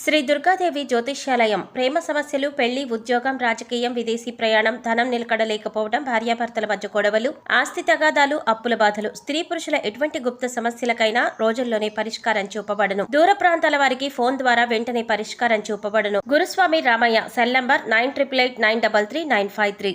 శ్రీ దుర్గాదేవి జ్యోతిష్యాలయం. ప్రేమ సమస్యలు పెళ్ళి ఉద్యోగం రాజకీయం విదేశీ ప్రయాణం ధనం నిలకడలేకపోవడం భార్యాభర్తల మధ్య గొడవలు ఆస్తి తగాదాలు అప్పుల బాధలు. స్త్రీ పురుషుల ఎటువంటి గుప్త సమస్యలకైనా రోజుల్లోనే పరిష్కారం చూపబడను. దూర ప్రాంతాల వారికి ఫోన్ ద్వారా వెంటనే పరిష్కారం చూపబడను. Guruswamy Ramaiah cell number nine triple eight nine double three nine five three.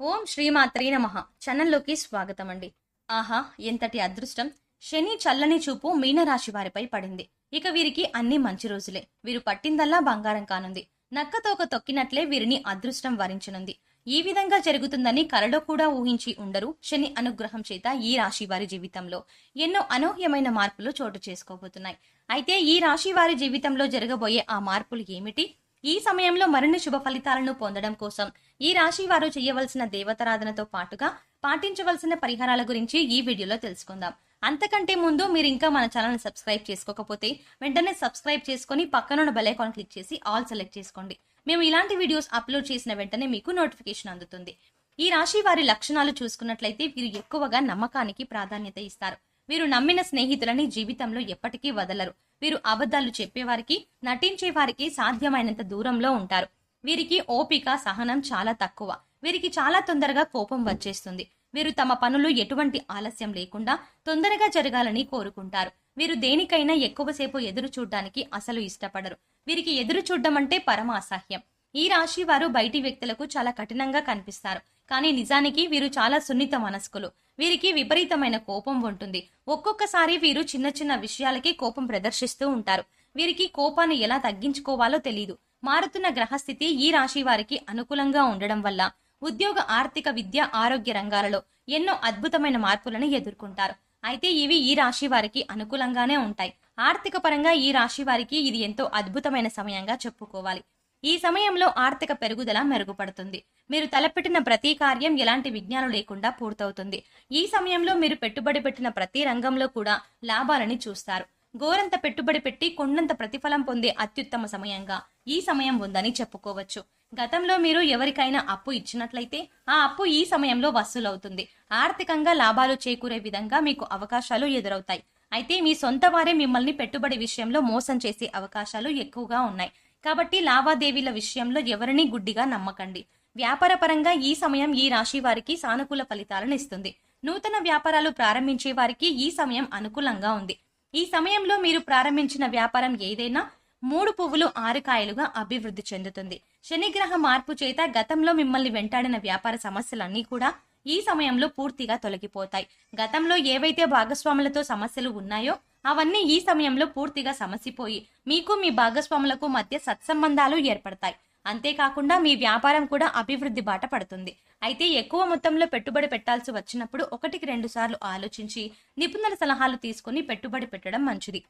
ఓం శ్రీమాత్రీ నమ. ఛానల్లోకి స్వాగతం అండి. ఆహా ఎంతటి అదృష్టం. శని చల్లని చూపు మీనరాశి వారిపై పడింది. ఇక వీరికి అన్ని మంచి రోజులే. వీరు పట్టిందల్లా బంగారం కానుంది. నక్కతోక తొక్కినట్లే వీరిని అదృష్టం వరించనుంది. ఈ విధంగా జరుగుతుందని కలలో కూడా ఊహించి ఉండరు శని అనుగ్రహం చేత ఈ రాశి వారి జీవితంలో. ఎన్నో అనూహ్యమైన మార్పులు చోటు చేసుకోబోతున్నాయి. అయితే ఈ రాశి వారి జీవితంలో జరగబోయే ఆ మార్పులు ఏమిటి? ఈ సమయంలో మరిన్ని శుభ ఫలితాలను పొందడం కోసం ఈ రాశి వారు చేయవలసిన దేవతారాధనతో పాటుగా పాటించవలసిన పరిహారాల గురించి ఈ వీడియోలో తెలుసుకుందాం. అంతకంటే ముందు మీరు ఇంకా మన ఛానల్ని సబ్స్క్రైబ్ చేసుకోకపోతే వెంటనే సబ్స్క్రైబ్ చేసుకొని పక్కనున్న బెల్ ఐకాన్ క్లిక్ చేసి ఆల్ సెలెక్ట్ చేసుకోండి. మేము ఇలాంటి వీడియోస్ అప్లోడ్ చేసిన వెంటనే మీకు నోటిఫికేషన్ అందుతుంది. ఈ రాశి వారి లక్షణాలు చూసుకున్నట్లయితే వీరు ఎక్కువగా నమ్మకానికి ప్రాధాన్యత ఇస్తారు. వీరు నమ్మిన స్నేహితులని జీవితంలో ఎప్పటికీ వదలరు. వీరు అబద్ధాలు చెప్పేవారికి నటించే వారికి సాధ్యమైనంత దూరంలో ఉంటారు. వీరికి ఓపిక సహనం చాలా తక్కువ. వీరికి చాలా తొందరగా కోపం వచ్చేస్తుంది. వీరు తమ పనులు ఎటువంటి ఆలస్యం లేకుండా తొందరగా జరగాలని కోరుకుంటారు. వీరు దేనికైనా ఎక్కువసేపు ఎదురు చూడడానికి అసలు ఇష్టపడరు. వీరికి ఎదురు చూడడం అంటే పరమ అసహ్యం. ఈ రాశి వారు బయటి వ్యక్తులకు చాలా కఠినంగా కనిపిస్తారు. కానీ నిజానికి వీరు చాలా సున్నిత మనస్కులు. వీరికి విపరీతమైన కోపం ఉంటుంది. ఒక్కొక్కసారి వీరు చిన్న చిన్న విషయాలకే కోపం ప్రదర్శిస్తూ ఉంటారు. వీరికి కోపాన్ని ఎలా తగ్గించుకోవాలో తెలియదు మారుతున్న గ్రహస్థితి ఈ రాశి వారికి అనుకూలంగా ఉండడం వల్ల ఉద్యోగ ఆర్థిక విద్య ఆరోగ్య రంగాలలో ఎన్నో అద్భుతమైన మార్పులను ఎదుర్కొంటారు. అయితే ఇవి ఈ రాశి వారికి అనుకూలంగానే ఉంటాయి. ఆర్థిక పరంగా ఈ రాశి వారికి ఇది ఎంతో అద్భుతమైన సమయంగా చెప్పుకోవాలి. ఈ సమయంలో ఆర్థిక పెరుగుదల మెరుగుపడుతుంది. మీరు తలపెట్టిన ప్రతి కార్యం ఎలాంటి విజ్ఞానం లేకుండా పూర్తవుతుంది. ఈ సమయంలో మీరు పెట్టుబడి పెట్టిన ప్రతి రంగంలో కూడా లాభాలని చూస్తారు. గోరంత పెట్టుబడి పెట్టి కొండంత ప్రతిఫలం పొందే అత్యుత్తమ సమయంగా ఈ సమయం ఉందని చెప్పుకోవచ్చు. గతంలో మీరు ఎవరికైనా అప్పు ఇచ్చినట్లయితే ఆ అప్పు ఈ సమయంలో వసూలవుతుంది. ఆర్థికంగా లాభాలు చేకూరే విధంగా మీకు అవకాశాలు ఎదురవుతాయి. అయితే మీ సొంత వారే మిమ్మల్ని పెట్టుబడి విషయంలో మోసం చేసే అవకాశాలు ఎక్కువగా ఉన్నాయి. కాబట్టి లావాదేవీల విషయంలో ఎవరిని గుడ్డిగా నమ్మకండి. వ్యాపార పరంగా ఈ సమయం ఈ రాశి వారికి సానుకూల ఫలితాలను ఇస్తుంది. నూతన వ్యాపారాలు ప్రారంభించే వారికి ఈ సమయం అనుకూలంగా ఉంది. ఈ సమయంలో మీరు ప్రారంభించిన వ్యాపారం ఏదైనా మూడు పువ్వులు ఆరు కాయలుగా అభివృద్ధి చెందుతుంది. శనిగ్రహ మార్పు చేత గతంలో మిమ్మల్ని వెంటాడిన వ్యాపార సమస్యలన్నీ కూడా ఈ సమయంలో పూర్తిగా తొలగిపోతాయి. గతంలో ఏవైతే భాగస్వాములతో సమస్యలు ఉన్నాయో అవన్నీ ఈ సమయంలో పూర్తిగా సమసిపోయి మీకు మీ భాగస్వాములకు మధ్య సత్సంబంధాలు ఏర్పడతాయి. అంతేకాకుండా మీ వ్యాపారం కూడా అభివృద్ధి బాట పడుతుంది. అయితే ఎక్కువ మొత్తంలో పెట్టుబడి పెట్టాల్సి వచ్చినప్పుడు ఒకటికి రెండు సార్లు ఆలోచించి నిపుణుల సలహాలు తీసుకుని పెట్టుబడి పెట్టడం మంచిది.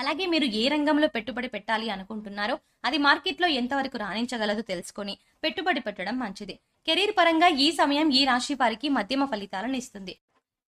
అలాగే మీరు ఏ రంగంలో పెట్టుబడి పెట్టాలి అనుకుంటున్నారో అది మార్కెట్లో ఎంతవరకు రాణించగలదో తెలుసుకొని పెట్టుబడి పెట్టడం మంచిది. కెరీర్ పరంగా ఈ సమయం ఈ రాశి వారికి మధ్యమ ఫలితాలను ఇస్తుంది.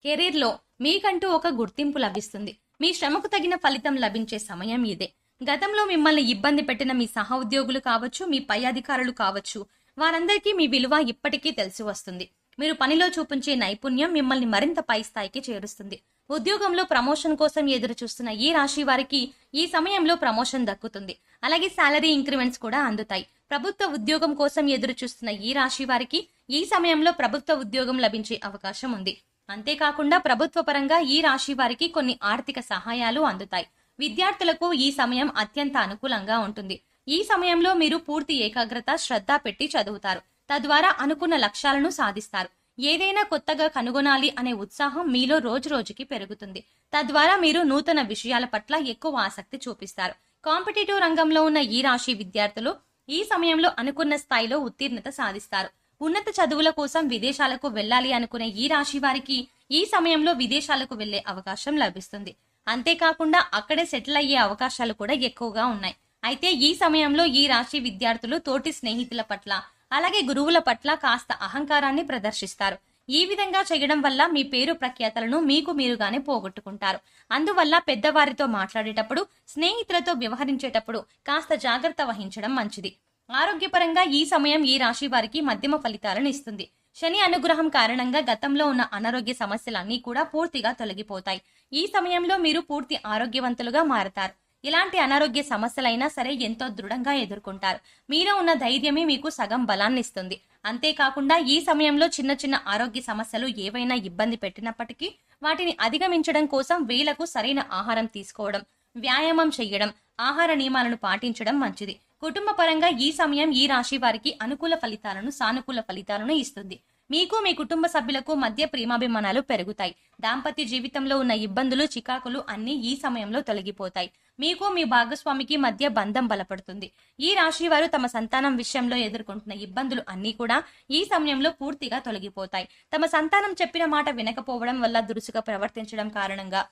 కెరీర్లో మీకంటూ ఒక గుర్తింపు లభిస్తుంది. మీ శ్రమకు తగిన ఫలితం లభించే సమయం ఇదే. గతంలో మిమ్మల్ని ఇబ్బంది పెట్టిన మీ సహ ఉద్యోగులు కావచ్చు మీ పై అధికారులు కావచ్చు వారందరికీ మీ విలువ ఇప్పటికీ తెలిసి వస్తుంది. మీరు పనిలో చూపించే నైపుణ్యం మిమ్మల్ని మరింత పై స్థాయికి చేరుస్తుంది. ఉద్యోగంలో ప్రమోషన్ కోసం ఎదురు చూస్తున్న ఈ రాశి వారికి ఈ సమయంలో ప్రమోషన్ దక్కుతుంది. అలాగే శాలరీ ఇంక్రిమెంట్స్ కూడా అందుతాయి. ప్రభుత్వ ఉద్యోగం కోసం ఎదురు చూస్తున్న ఈ రాశి వారికి ఈ సమయంలో ప్రభుత్వ ఉద్యోగం లభించే అవకాశం ఉంది. అంతేకాకుండా ప్రభుత్వ పరంగా ఈ రాశి వారికి కొన్ని ఆర్థిక సహాయాలు అందుతాయి. విద్యార్థులకు ఈ సమయం అత్యంత అనుకూలంగా ఉంటుంది. ఈ సమయంలో మీరు పూర్తి ఏకాగ్రత శ్రద్ధ పెట్టి చదువుతారు. తద్వారా అనుకున్న లక్ష్యాలను సాధిస్తారు. ఏదైనా కొత్తగా కనుగొనాలి అనే ఉత్సాహం మీలో రోజు రోజుకి పెరుగుతుంది. తద్వారా మీరు నూతన విషయాల పట్ల ఎక్కువ ఆసక్తి చూపిస్తారు. కాంపిటేటివ్ రంగంలో ఉన్న ఈ రాశి విద్యార్థులు ఈ సమయంలో అనుకున్న స్థాయిలో ఉత్తీర్ణత సాధిస్తారు. ఉన్నత చదువుల కోసం విదేశాలకు వెళ్ళాలి అనుకునే ఈ రాశి వారికి ఈ సమయంలో విదేశాలకు వెళ్ళే అవకాశం లభిస్తుంది. అంతేకాకుండా అక్కడే సెటిల్ అయ్యే అవకాశాలు కూడా ఎక్కువగా ఉన్నాయి. అయితే ఈ సమయంలో ఈ రాశి విద్యార్థులు తోటి స్నేహితుల పట్ల అలాగే గురువుల పట్ల కాస్త అహంకారాన్ని ప్రదర్శిస్తారు. ఈ విధంగా చేయడం వల్ల మీ పేరు ప్రఖ్యాతలను మీకు మీరుగానే పోగొట్టుకుంటారు. అందువల్ల పెద్దవారితో మాట్లాడేటప్పుడు స్నేహితులతో వ్యవహరించేటప్పుడు కాస్త జాగ్రత్త వహించడం మంచిది. ఆరోగ్యపరంగా ఈ సమయం ఈ రాశి వారికి మధ్యమ ఫలితాలను ఇస్తుంది. శని అనుగ్రహం కారణంగా గతంలో ఉన్న అనారోగ్య సమస్యలన్నీ కూడా పూర్తిగా తొలగిపోతాయి. ఈ సమయంలో మీరు పూర్తి ఆరోగ్యవంతులుగా మారతారు. ఇలాంటి అనారోగ్య సమస్యలైనా సరే ఎంతో దృఢంగా ఎదుర్కొంటారు. మీలో ఉన్న ధైర్యమే మీకు సగం బలాన్ని ఇస్తుంది. అంతేకాకుండా ఈ సమయంలో చిన్న చిన్న ఆరోగ్య సమస్యలు ఏవైనా ఇబ్బంది పెట్టినప్పటికీ వాటిని అధిగమించడం కోసం వేలకు సరైన ఆహారం తీసుకోవడం వ్యాయామం చేయడం ఆహార నియమాలను పాటించడం మంచిది. కుటుంబ పరంగా ఈ సమయం ఈ రాశి వారికి అనుకూల ఫలితాలను సానుకూల ఫలితాలను ఇస్తుంది. మీకు మీ కుటుంబ సభ్యులకు మధ్య ప్రేమాభిమానాలు పెరుగుతాయి. దాంపత్య జీవితంలో ఉన్న ఇబ్బందులు చికాకులు అన్నీ ఈ సమయంలో తొలగిపోతాయి. మీకు మీ భాగస్వామికి మధ్య బంధం బలపడుతుంది. ఈ రాశి వారు తమ సంతానం విషయంలో ఎదుర్కొంటున్న ఇబ్బందులు అన్నీ కూడా ఈ సమయంలో పూర్తిగా తొలగిపోతాయి. తమ సంతానం చెప్పిన మాట వినకపోవడం వల్ల దురుసుగా ప్రవర్తించడం కారణంగా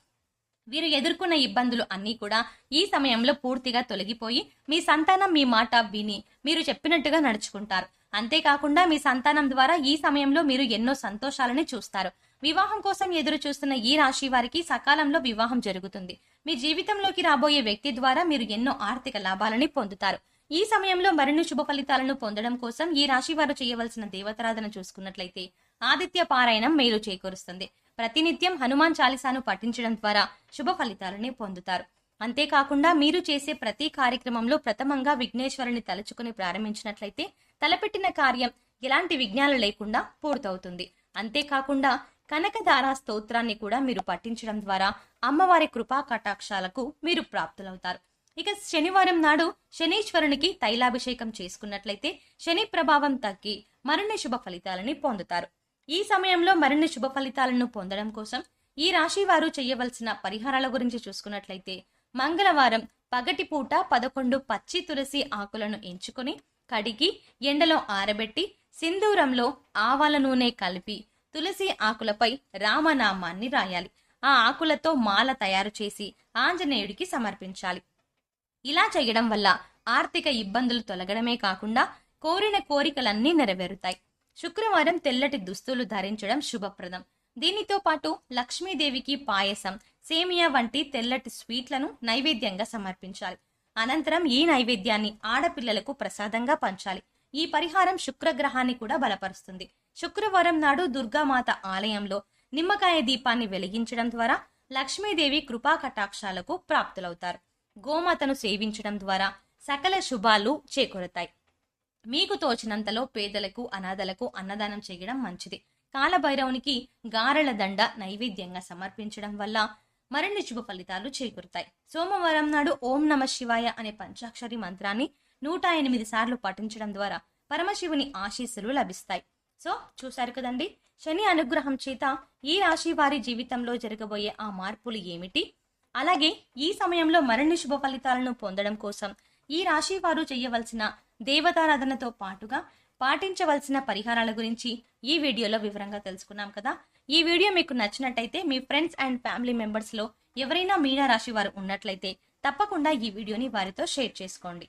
వీరు ఎదుర్కొన్న ఇబ్బందులు అన్నీ కూడా ఈ సమయంలో పూర్తిగా తొలగిపోయి మీ సంతానం మీ మాట విని మీరు చెప్పినట్టుగా నడుచుకుంటారు. అంతేకాకుండా మీ సంతానం ద్వారా ఈ సమయంలో మీరు ఎన్నో సంతోషాలని చూస్తారు. వివాహం కోసం ఎదురు చూస్తున్న ఈ రాశి వారికి సకాలంలో వివాహం జరుగుతుంది. మీ జీవితంలోకి రాబోయే వ్యక్తి ద్వారా మీరు ఎన్నో ఆర్థిక లాభాలని పొందుతారు. ఈ సమయంలో మరిన్ని శుభ ఫలితాలను పొందడం కోసం ఈ రాశి వారు చేయవలసిన దేవతారాధన చూసుకున్నట్లయితే ఆదిత్య పారాయణం మేలు చేకూరుస్తుంది. ప్రతినిత్యం హనుమాన్ చాలీసాను పఠించడం ద్వారా శుభ ఫలితాలని పొందుతారు. అంతేకాకుండా మీరు చేసే ప్రతి కార్యక్రమంలో ప్రథమంగా విఘ్నేశ్వరుని తలుచుకుని ప్రారంభించినట్లయితే తలపెట్టిన కార్యం ఎలాంటి విఘ్నాలు లేకుండా పూర్తవుతుంది. అంతేకాకుండా కనకధారా స్తోత్రాన్ని కూడా మీరు పఠించడం ద్వారా అమ్మవారి కృపా కటాక్షాలకు మీరు ప్రాప్తులవుతారు. ఇక శనివారం నాడు శనీశ్వరునికి తైలాభిషేకం చేసుకున్నట్లయితే శని ప్రభావం తగ్గి మరిన్ని శుభ ఫలితాలని పొందుతారు. ఈ సమయంలో మరిన్ని శుభ ఫలితాలను పొందడం కోసం ఈ రాశి వారు చేయవలసిన పరిహారాల గురించి చూసుకున్నట్లయితే మంగళవారం పగటిపూట పదకొండు పచ్చి తులసి ఆకులను ఎంచుకొని కడిగి ఎండలో ఆరబెట్టి సింధూరంలో ఆవాల నూనె కలిపి తులసి ఆకులపై రామనామాన్ని రాయాలి. ఆ ఆకులతో మాల తయారు చేసి ఆంజనేయుడికి సమర్పించాలి. ఇలా చేయడం వల్ల ఆర్థిక ఇబ్బందులు తొలగడమే కాకుండా కోరిన కోరికలన్నీ నెరవేరుతాయి. శుక్రవారం తెల్లటి దుస్తులు ధరించడం శుభప్రదం. దీనితో పాటు లక్ష్మీదేవికి పాయసం సేమియా వంటి తెల్లటి స్వీట్లను నైవేద్యంగా సమర్పించాలి. అనంతరం ఈ నైవేద్యాన్ని ఆడపిల్లలకు ప్రసాదంగా పంచాలి. ఈ పరిహారం శుక్రగ్రహాన్ని కూడా బలపరుస్తుంది. శుక్రవారం నాడు దుర్గామాత ఆలయంలో నిమ్మకాయ దీపాన్ని వెలిగించడం ద్వారా లక్ష్మీదేవి కృపా కటాక్షాలకు ప్రాప్తులవుతారు. గోమాతను సేవించడం ద్వారా సకల శుభాలు చేకూరతాయి. మీకు తోచినంతలో పేదలకు అనాథలకు అన్నదానం చేయడం మంచిది. కాలభైరవునికి గారెల దండ నైవేద్యంగా సమర్పించడం వల్ల మరిన్ని శుభ ఫలితాలు చేకూరుతాయి. సోమవారం నాడు ఓం నమ శివాయ అనే పంచాక్షరి మంత్రాన్ని నూట ఎనిమిది సార్లు పఠించడం ద్వారా పరమశివుని ఆశీస్సులు లభిస్తాయి. సో చూశారు కదండి? శని అనుగ్రహం చేత ఈ రాశి వారి జీవితంలో జరగబోయే ఆ మార్పులు ఏమిటి? అలాగే ఈ సమయంలో మరిన్ని శుభ ఫలితాలను పొందడం కోసం ఈ రాశి వారు చేయవలసిన దేవతారాధనతో పాటుగా పాటించవలసిన పరిహారాల గురించి ఈ వీడియోలో వివరంగా తెలుసుకున్నాం కదా. ఈ వీడియో మీకు నచ్చినట్టయితే మీ ఫ్రెండ్స్ అండ్ ఫ్యామిలీ మెంబర్స్లో ఎవరైనా మీనా రాశి వారు ఉన్నట్లయితే తప్పకుండా ఈ వీడియోని వారితో షేర్ చేసుకోండి.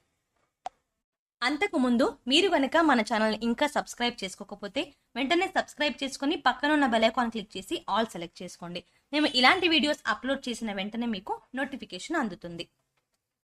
అంతకుముందు మీరు కనుక మన ఛానల్ ఇంకా సబ్స్క్రైబ్ చేసుకోకపోతే వెంటనే సబ్స్క్రైబ్ చేసుకుని పక్కనున్న బెలైకాన్ క్లిక్ చేసి ఆల్ సెలెక్ట్ చేసుకోండి. మేము ఇలాంటి వీడియోస్ అప్లోడ్ చేసిన వెంటనే మీకు నోటిఫికేషన్ అందుతుంది.